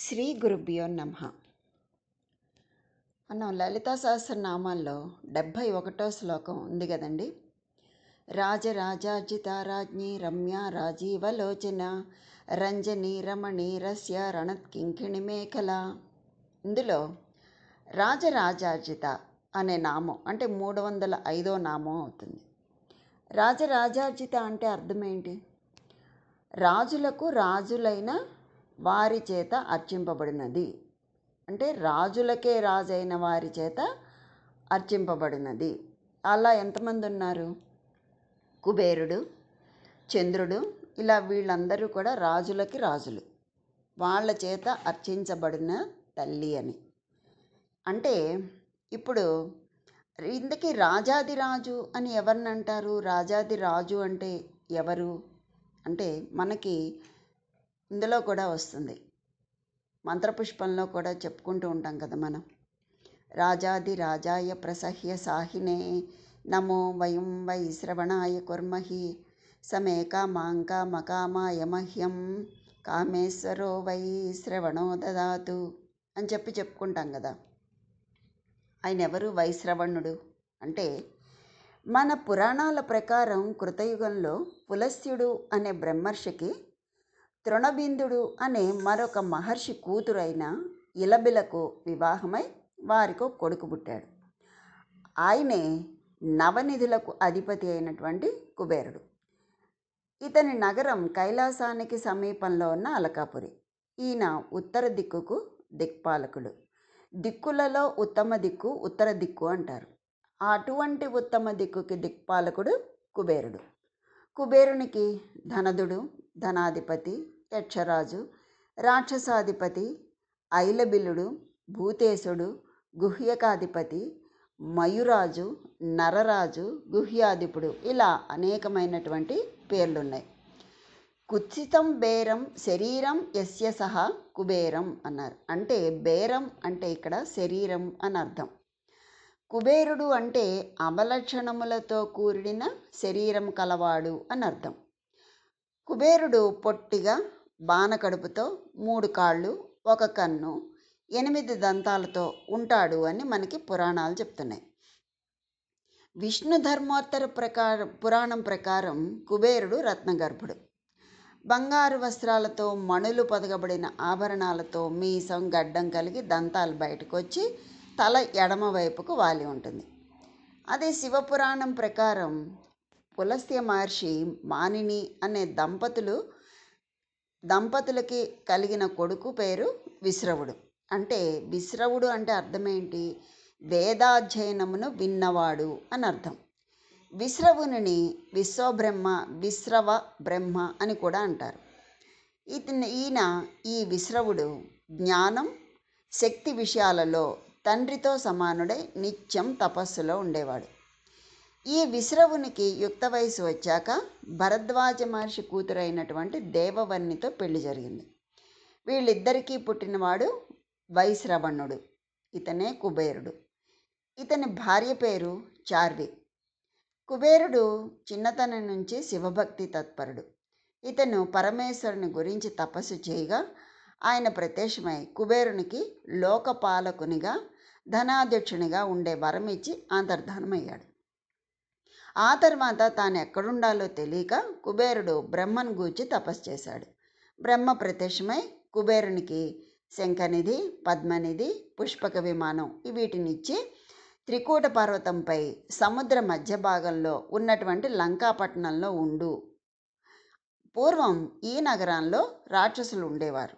శ్రీ గురుభ్యో నమ. మనం లలితా సహస్రనామాల్లో డెబ్భై ఒకటో శ్లోకం ఉంది కదండి. రాజరాజార్జితారాజ్ఞి రమ్య రాజీవలోచన రంజని రమణి రస్య రణత్కింకిణి మేఖల. ఇందులో రాజరాజార్జిత అనే నామం అంటే మూడు వందల ఐదో నామం అవుతుంది. రాజరాజార్జిత అంటే అర్థం ఏంటి? రాజులకు రాజులైన వారి చేత అర్చింపబడినది. అంటే రాజులకే రాజైన వారి చేత అర్చింపబడినది. అలా ఎంతమంది ఉన్నారు? కుబేరుడు చంద్రుడు ఇలా వీళ్ళందరూ కూడా రాజులకి రాజులు. వాళ్ళ చేత అర్చించబడిన తల్లి అని. అంటే ఇప్పుడు ఇందుకి రాజాది రాజు అని ఎవరిని అంటారు? రాజాది రాజు అంటే ఎవరు? అంటే మనకి ఇందులో కూడా వస్తుంది. మంత్రపుష్పంలో కూడా చెప్పుకుంటూ ఉంటాం కదా మనం. రాజాది రాజాయ ప్రసహ్య సాహినే నమో వయం వై శ్రవణాయ కుర్మహి సమేకా మాంక మకామాయ మహ్యం కామేశ్వరో వై శ్రవణో దదాతు అని చెప్పి చెప్పుకుంటాం కదా. ఆయన ఎవరు? వైశ్రవణుడు. అంటే మన పురాణాల ప్రకారం కృతయుగంలో పులస్యుడు అనే బ్రహ్మర్షికి తృణబిందుడు అనే మరొక మహర్షి కూతురైన ఇలబిలకు వివాహమై వారికి కొడుకు పుట్టాడు. ఆయనే నవనిధులకు అధిపతి అయినటువంటి కుబేరుడు. ఇతని నగరం కైలాసానికి సమీపంలో ఉన్న అలకాపురి. ఈయన ఉత్తర దిక్కుకు దిక్పాలకుడు. దిక్కులలో ఉత్తమ దిక్కు ఉత్తర దిక్కు అంటారు. అటువంటి ఉత్తమ దిక్కుకి దిక్పాలకుడు కుబేరుడు. కుబేరునికి ధనదుడు ధనాధిపతి యక్షరాజు రాక్షసాధిపతి ఐలబిల్లుడు భూతేశుడు గుహ్యకాధిపతి మయురాజు నరరాజు గుహ్యాధిపుడు ఇలా అనేకమైనటువంటి పేర్లున్నాయి. కుత్సితం బేరం శరీరం యస్య సహా కుబేరం అన్నారు. అంటే బేరం అంటే ఇక్కడ శరీరం అని అర్థం. కుబేరుడు అంటే అవలక్షణములతో కూడిన శరీరం కలవాడు అని అర్థం. కుబేరుడు పొట్టిగా బాణకడుపుతో మూడు కాళ్ళు ఒక కన్ను ఎనిమిది దంతాలతో ఉంటాడు అని మనకి పురాణాలు చెప్తున్నాయి. విష్ణు ధర్మోత్తర ప్రకారం పురాణం ప్రకారం కుబేరుడు రత్నగర్భుడు. బంగారు వస్త్రాలతో మణులు పొదగబడిన ఆభరణాలతో మీసం గడ్డం కలిగి దంతాలు బయటకు వచ్చి తల ఎడమవైపుకు వాలి ఉంటుంది. అదే శివపురాణం ప్రకారం పులస్త్య మహర్షి మానిని అనే దంపతులు దంపతులకి కలిగిన కొడుకు పేరు విశ్రవుడు. అంటే విశ్రవుడు అంటే అర్థమేంటి? వేదాధ్యయనమును విన్నవాడు అని అర్థం. విశ్రవుని విశ్వబ్రహ్మ విశ్రవ బ్రహ్మ అని కూడా అంటారు. ఇతని ఈయన ఈ విశ్రవుడు జ్ఞానం శక్తి విషయాలలో తండ్రితో సమానుడై నిత్యం తపస్సులో ఉండేవాడు. ఈ విశ్రవునికి యుక్త వయసు వచ్చాక భరద్వాజ మహర్షి కూతురైనటువంటి దేవవన్నితో పెళ్ళి జరిగింది. వీళ్ళిద్దరికీ పుట్టినవాడు వైశ్రవణుడు ఇతనే కుబేరుడు. ఇతని భార్య పేరు చార్వి. కుబేరుడు చిన్నతనం నుంచి శివభక్తి తత్పరుడు. ఇతను పరమేశ్వరుని గురించి తపస్సు చేయగా ఆయన ప్రత్యక్షమై కుబేరునికి లోకపాలకునిగా ధనాధ్యక్షునిగా ఉండే వరం ఇచ్చి అంతర్ధానమయ్యాడు. ఆ తర్వాత తాను ఎక్కడుండాలో తెలియక కుబేరుడు బ్రహ్మను గూర్చి తపస్సు చేశాడు. బ్రహ్మ ప్రత్యక్షమై కుబేరునికి శంఖనిధి పద్మనిధి పుష్పక విమానం వీటినిచ్చి త్రికూట పర్వతంపై సముద్ర మధ్య భాగంలో ఉన్నటువంటి లంకాపట్టణంలో ఉండు. పూర్వం ఈ నగరంలో రాక్షసులు ఉండేవారు.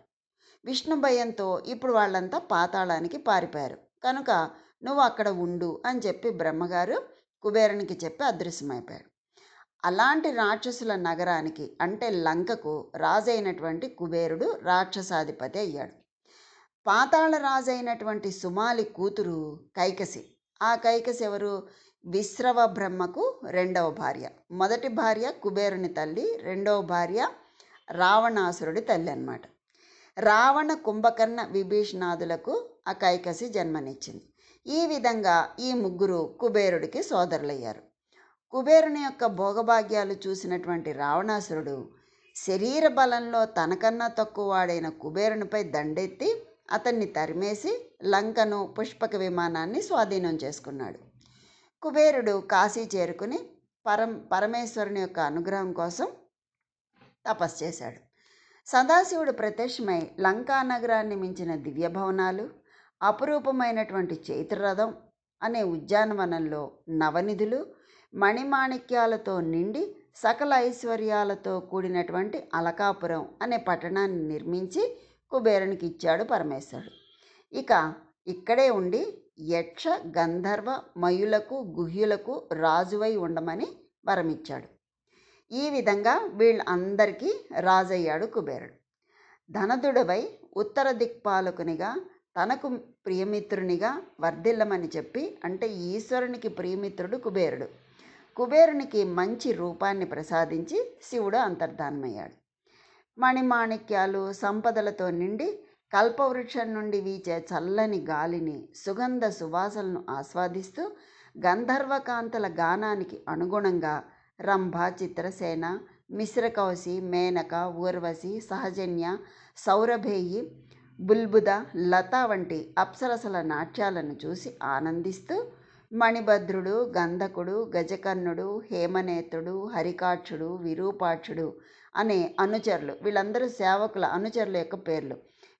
విష్ణు భయంతో ఇప్పుడు వాళ్ళంతా పాతాళానికి పారిపోయారు. కనుక నువ్వు అక్కడ ఉండు అని చెప్పి బ్రహ్మగారు కుబేరునికి చెప్పి అదృశ్యమైపోయాడు. అలాంటి రాక్షసుల నగరానికి అంటే లంకకు రాజైనటువంటి కుబేరుడు రాక్షసాధిపతి అయ్యాడు. పాతాళ రాజైనటువంటి సుమాలి కూతురు కైకసి. ఆ కైకసి ఎవరు? విశ్రవ బ్రహ్మకు రెండవ భార్య. మొదటి భార్య కుబేరుని తల్లి రెండవ భార్య రావణాసురుడి తల్లి అనమాట రావణ కుంభకర్ణ విభీషణాదులకు ఆ కైకసి జన్మనిచ్చింది. ఈ విధంగా ఈ ముగ్గురు కుబేరుడికి సోదరులయ్యారు. కుబేరుని యొక్క భోగభాగ్యాలు చూసినటువంటి రావణాసురుడు శరీర బలంలో తనకన్నా తక్కువ వాడైన కుబేరునిపై దండెత్తి అతన్ని తరిమేసి లంకను పుష్పక విమానాన్ని స్వాధీనం చేసుకున్నాడు. కుబేరుడు కాశీ చేరుకుని పరం పరమేశ్వరుని యొక్క అనుగ్రహం కోసం తపస్సు చేశాడు. సదాశివుడు ప్రత్యక్షమై లంకా నగరాన్ని మించిన దివ్య భవనాలు అపురూపమైనటువంటి చైత్రరథం అనే ఉద్యానవనంలో నవనిధులు మణిమాణిక్యాలతో నిండి సకల ఐశ్వర్యాలతో కూడినటువంటి అలకాపురం అనే పట్టణాన్ని నిర్మించి కుబేరునికి ఇచ్చాడు పరమేశ్వరుడు. ఇక ఇక్కడే ఉండి యక్ష గంధర్వ మయులకు గుహ్యులకు రాజువై ఉండమని వరమిచ్చాడు. ఈ విధంగా వీళ్ళందరికీ రాజయ్యాడు కుబేరుడు. ధనదుడవై ఉత్తర దిక్పాలకునిగా తనకు ప్రియమిత్రునిగా వర్ధిల్లమని చెప్పి అంటే ఈశ్వరునికి ప్రియమిత్రుడు కుబేరుడు. కుబేరునికి మంచి రూపాన్ని ప్రసాదించి శివుడు అంతర్ధానమయ్యాడు. మణిమాణిక్యాలు సంపదలతో నిండి కల్పవృక్షం నుండి వీచే చల్లని గాలిని సుగంధ సువాసలను ఆస్వాదిస్తూ గంధర్వకాంతల గానానికి అనుగుణంగా రంభ చిత్రసేన మిశ్రకౌశి మేనక ఊర్వశి సహజన్య సౌరభేయి బుల్బుద లత వంటి అప్సరసల నాట్యాలను చూసి ఆనందిస్తూ మణిభద్రుడు గంధకుడు గజకర్ణుడు హేమనేతుడు హరికాక్షుడు విరూపాక్షుడు అనే అనుచరులు వీళ్ళందరూ సేవకుల అనుచరుల యొక్క పేర్లు.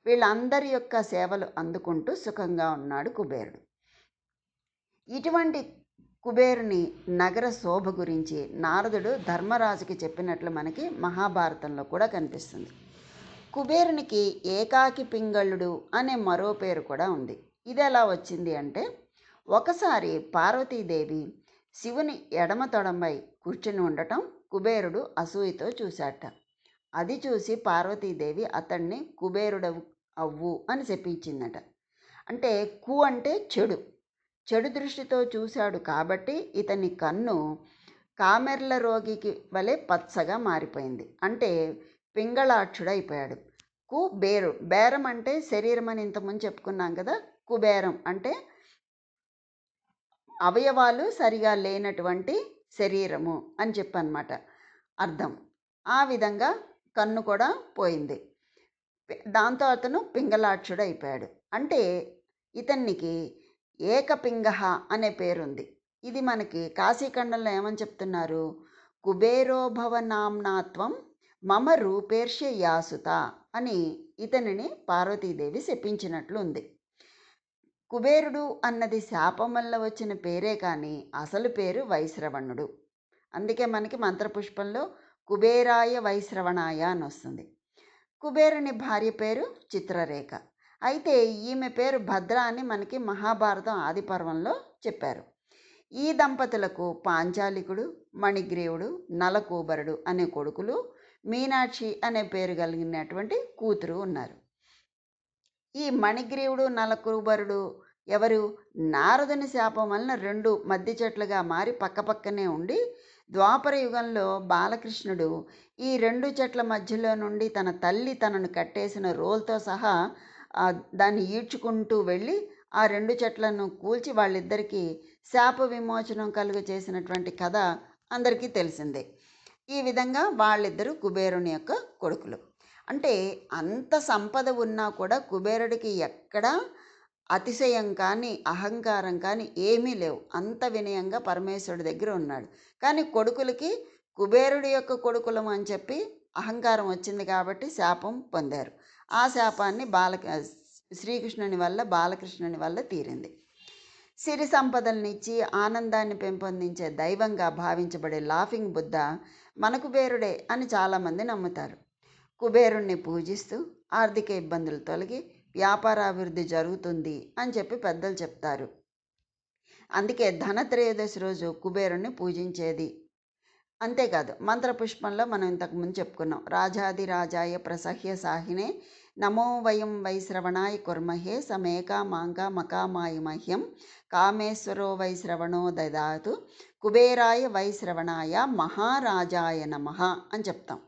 వీళ్ళందరి యొక్క సేవలు అందుకుంటూ సుఖంగా ఉన్నాడు కుబేరుడు. ఇటువంటి కుబేరుని నగర శోభ గురించి నారదుడు ధర్మరాజుకి చెప్పినట్లు మనకి మహాభారతంలో కూడా కనిపిస్తుంది. కుబేరునికి ఏకాకి పింగళుడు అనే మరో పేరు కూడా ఉంది. ఇది ఎలా వచ్చింది అంటే ఒకసారి పార్వతీదేవి శివుని ఎడమ తొడంపై కూర్చుని ఉండటం కుబేరుడు అసూయతో చూశాట. అది చూసి పార్వతీదేవి అతన్ని కుబేరుడవు అవ్వు అని చెప్పించిందట. అంటే కు అంటే చెడు. చెడు దృష్టితో చూశాడు కాబట్టి ఇతని కన్ను కామెర్ల రోగికి వలె పచ్చగా మారిపోయింది. అంటే పింగళాక్షుడైపోయాడు. కుబేరు బేరం అంటే శరీరం అని ఇంతకుముందు చెప్పుకున్నాం కదా కుబేరం అంటే అవయవాలు సరిగా లేనటువంటి శరీరము అని చెప్పనమాట అర్థం. ఆ విధంగా కన్ను కూడా పోయింది. దాంతో అతను పింగళాక్షుడు అయిపోయాడు అంటే ఇతనికి ఏకపింగహ అనే పేరుంది. ఇది మనకి కాశీఖండంలో ఏమని చెప్తున్నారు? కుబేరోభవ నామ్నాత్వం మమ రూపేర్ష్య యాసుత అని ఇతనిని పార్వతీదేవి శపించినట్లు ఉంది కుబేరుడు అన్నది శాపం వల్ల వచ్చిన పేరే కానీ అసలు పేరు వైశ్రవణుడు. అందుకే మనకి మంత్రపుష్పంలో కుబేరాయ వైశ్రవణాయ అని వస్తుంది. కుబేరుని భార్య పేరు చిత్రరేఖ. అయితే ఈమె పేరు భద్ర అని మనకి మహాభారతం ఆదిపర్వంలో చెప్పారు. ఈ దంపతులకు పాంచాలికుడు మణిగ్రీవుడు నలకూబరుడు అనే కొడుకులు మీనాక్షి అనే పేరు కలిగినటువంటి కూతురు ఉన్నారు. ఈ మణిగ్రీవుడు నలకూబరుడు ఎవరు? నారదుని శాపం వలన రెండు మధ్య చెట్లుగా మారి పక్కపక్కనే ఉండి ద్వాపర యుగంలో బాలకృష్ణుడు ఈ రెండు చెట్ల మధ్యలో నుండి తన తల్లి తనను కట్టేసిన రోల్తో సహా దాన్ని ఈడ్చుకుంటూ వెళ్ళి ఆ రెండు చెట్లను కూల్చి వాళ్ళిద్దరికీ శాప విమోచనం కలుగ చేసినటువంటి కథ అందరికీ తెలిసిందే. ఈ విధంగా వాళ్ళిద్దరూ కుబేరుని యొక్క కొడుకులు. అంటే అంత సంపద ఉన్నా కూడా కుబేరుడికి ఎక్కడా అతిశయం కానీ అహంకారం కానీ ఏమీ లేవు. అంత వినయంగా పరమేశ్వరుడి దగ్గర ఉన్నాడు. కానీ కొడుకులకి కుబేరుడి యొక్క కొడుకులం అని చెప్పి అహంకారం వచ్చింది కాబట్టి శాపం పొందారు. ఆ శాపాన్ని బాల శ్రీకృష్ణుని వల్ల బాలకృష్ణుని వల్ల తీరింది. సిరి సంపదలనిచ్చి ఆనందాన్ని పెంపొందించే దైవంగా భావించబడే లాఫింగ్ బుద్ధ మన కుబేరుడే అని చాలామంది నమ్ముతారు. కుబేరుణ్ణి పూజిస్తూ ఆర్థిక ఇబ్బందులు తొలగి వ్యాపారాభివృద్ధి జరుగుతుంది అని చెప్పి పెద్దలు చెప్తారు. అందుకే ధనత్రయోదశి రోజు కుబేరుణ్ణి పూజించేది. అంతేకాదు మంత్రపుష్పంలో మనం ఇంతకుముందు చెప్పుకున్నాం. రాజాది రాజాయ ప్రసహ్య సాహినే నమో వయం వైశ్రవణాయ కుర్మహే సమేకా మాంకా మకామాయ మహ్యం. కామేశ్వరో వైశ్రవణో దదాతు. కుబేరాయ వైశ్రవణాయ మహారాజాయ నమ అని చెప్తాం.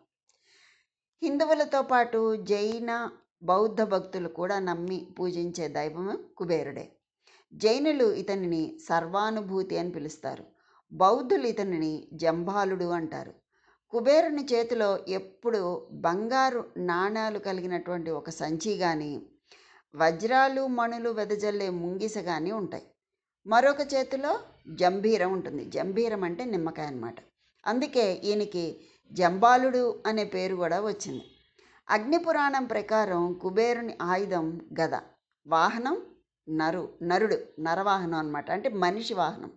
హిందువులతో పాటు జైన బౌద్ధ భక్తులు కూడా నమ్మి పూజించే దైవం కుబేరుడే. జైనులు ఇతనిని సర్వానుభూతి అని పిలుస్తారు. బౌద్ధులు ఇతనిని జంబాలుడు అంటారు. కుబేరుని చేతిలో ఎప్పుడు బంగారు నాణాలు కలిగినటువంటి ఒక సంచి కానీ వజ్రాలు మణులు వెదజల్లే ముంగిస కానీ ఉంటాయి. మరొక చేతిలో జంభీరం ఉంటుంది. జంభీరం అంటే నిమ్మకాయ అన్నమాట. అందుకే ఈయనకి జంబాలుడు అనే పేరు కూడా వచ్చింది. అగ్నిపురాణం ప్రకారం కుబేరుని ఆయుధం గద వాహనం నరు నరుడు నరవాహనం అన్నమాట. అంటే మనిషి వాహనం.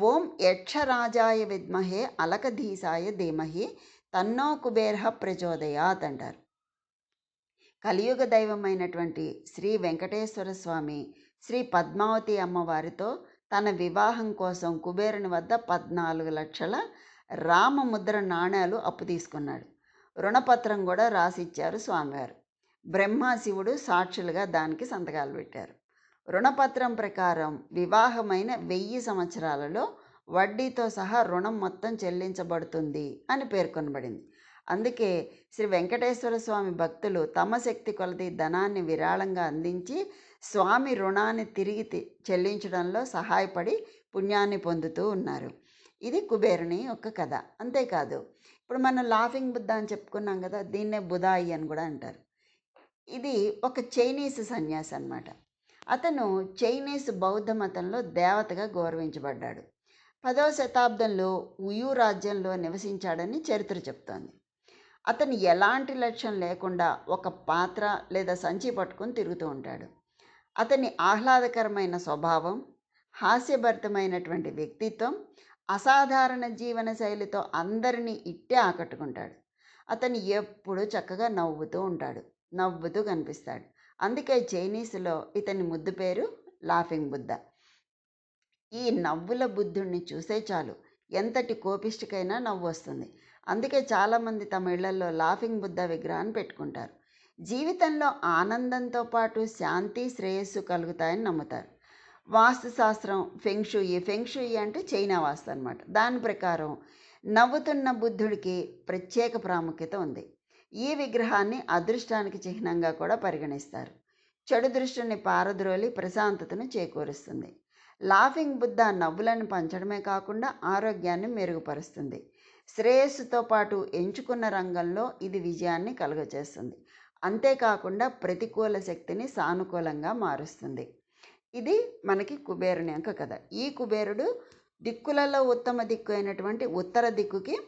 ఓం యక్షరాజాయ విద్మహే అలకధీసాయ ధీమహి తన్నో కుబేర్హ ప్రచోదయాత్ అంటారు. కలియుగ దైవమైనటువంటి శ్రీ వెంకటేశ్వర స్వామి శ్రీ పద్మావతి అమ్మవారితో తన వివాహం కోసం కుబేరుని వద్ద పద్నాలుగు లక్షల రామముద్ర నాణేలు అప్పు తీసుకున్నాడు. రుణపత్రం కూడా రాసిచ్చారు స్వామివారు. బ్రహ్మ శివుడు సాక్షులుగా దానికి సంతకాలు పెట్టారు. రుణపత్రం ప్రకారం వివాహమైన వెయ్యి సంవత్సరాలలో వడ్డీతో సహా రుణం మొత్తం చెల్లించబడుతుంది అని పేర్కొనబడింది. అందుకే శ్రీ వెంకటేశ్వర స్వామి భక్తులు తమ శక్తి కొలది ధనాన్ని విరాళంగా అందించి స్వామి రుణాన్ని తిరిగి తి- చెల్లించడంలో సహాయపడి పుణ్యాన్ని పొందుతూ ఉన్నారు. ఇది కుబేరుని యొక్క కథ. అంతేకాదు ఇప్పుడు మనం లాఫింగ్ బుద్ధ అని చెప్పుకున్నాం కదా దీన్నే బుధాయి అని కూడా అంటారు. ఇది ఒక చైనీస్ సన్యాసి అనమాట అతను చైనీస్ బౌద్ధ మతంలో దేవతగా గౌరవించబడ్డాడు. పదవ శతాబ్దంలో ఉయు రాజ్యంలో నివసించాడని చరిత్ర చెప్తోంది. అతను ఎలాంటి లక్ష్యం లేకుండా ఒక పాత్ర లేదా సంచి పట్టుకొని తిరుగుతూ ఉంటాడు. అతని ఆహ్లాదకరమైన స్వభావం హాస్యభరితమైనటువంటి వ్యక్తిత్వం అసాధారణ జీవన శైలితో అందరినీ ఇట్టే ఆకట్టుకుంటాడు. అతను ఎప్పుడూ చక్కగా నవ్వుతూ ఉంటాడు. నవ్వుతూ కనిపిస్తాడు. అందుకే చైనీస్లో ఇతని ముద్దు పేరు లాఫింగ్ బుద్ధ. ఈ నవ్వుల బుద్ధుణ్ణి చూసే చాలు. ఎంతటి కోపిష్టికైనా నవ్వు వస్తుంది. అందుకే చాలామంది తమ ఇళ్ళలో లాఫింగ్ బుద్ధ విగ్రహాన్ని పెట్టుకుంటారు. జీవితంలో ఆనందంతో పాటు శాంతి శ్రేయస్సు కలుగుతాయని నమ్ముతారు. వాస్తు శాస్త్రం ఫెంగ్షుయి అంటే చైనా వాస్తు అనమాట దాని ప్రకారం నవ్వుతున్న బుద్ధుడికి ప్రత్యేక ప్రాముఖ్యత ఉంది. ఈ విగ్రహాన్ని అదృష్టానికి చిహ్నంగా కూడా పరిగణిస్తారు. చెడు దృష్టిని పారద్రోలి ప్రశాంతతను చేకూరుస్తుంది. లాఫింగ్ బుద్ధ నవ్వులను పంచడమే కాకుండా ఆరోగ్యాన్ని మెరుగుపరుస్తుంది. శ్రేయస్సుతో పాటు ఎంచుకున్న రంగంలో ఇది విజయాన్ని కలుగజేస్తుంది. అంతేకాకుండా ప్రతికూల శక్తిని సానుకూలంగా మారుస్తుంది. ఇది మనకి కుబేరుని యొక్క కథ. ఈ కుబేరుడు దిక్కులలో ఉత్తమ దిక్కు అయినటువంటి ఉత్తర దిక్కుకి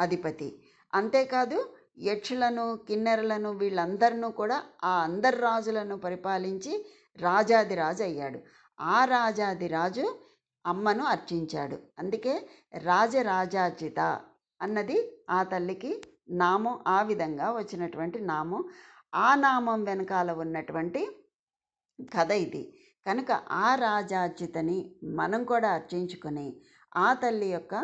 అధిపతి. అంతేకాదు యక్షులను కిన్నెరలను వీళ్ళందరినూ కూడా ఆ అందరు రాజులను పరిపాలించి రాజాది రాజు అయ్యాడు. ఆ రాజాది రాజు అమ్మను అర్చించాడు. అందుకే రాజరాజార్చిత అన్నది ఆ తల్లికి నామం ఆ విధంగా వచ్చినటువంటి నామం. ఆ నామం వెనకాల ఉన్నటువంటి కథ ఇది. కనుక ఆ రాజార్చితని మనం కూడా అర్చించుకొని ఆ తల్లి యొక్క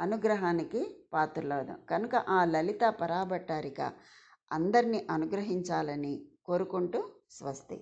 అనుగ్రహానికి పాత్రలో కనుక ఆ లలిత పరాభట్టారిక అందరినీ అనుగ్రహించాలని కోరుకుంటూ స్వస్తి.